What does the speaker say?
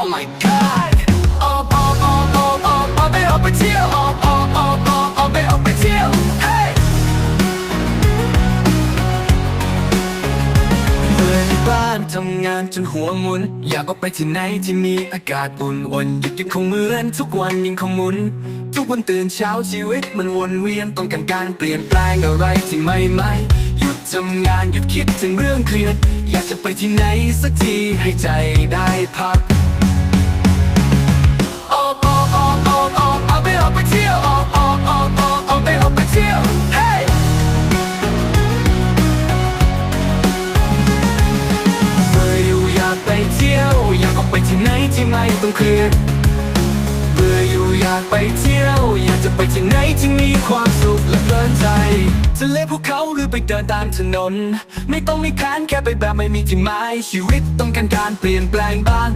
Oh my god ออกออกออกออกออกออกไปออกไปเที่ยวออกออกออกออกออกไปออกไปเที่ยว Hey เมื่อยบ้านทำงานจนหัวหมุน อยากออกไปที่ไหนที่มีอากาศอุ่นวนหยุดยังคงเหมือนทุกวันยังคงหมุน ทุกวันตื่นเช้าชีวิตมันวนเวียนต้องการการเปลี่ยนแปลงอะไรที่ไม่ไม่หยุดทำงานหยุดคิดถึงเรื่องเครียด อยากจะไปที่ไหนสักทีให้ใจได้พัก ที่ไม่ต้องเครียดเบื่ออยู่อยากไปเที่ยว อยากจะไปที่ไหนที่มีความสุขและเพลินใจทะเลภูเขาหรือไปเดินตามถนน ไม่ต้องมีแผนแค่ไปแบบไม่มีที่หมายชีวิตต้องการการเปลี่ยนแปลงบ้าง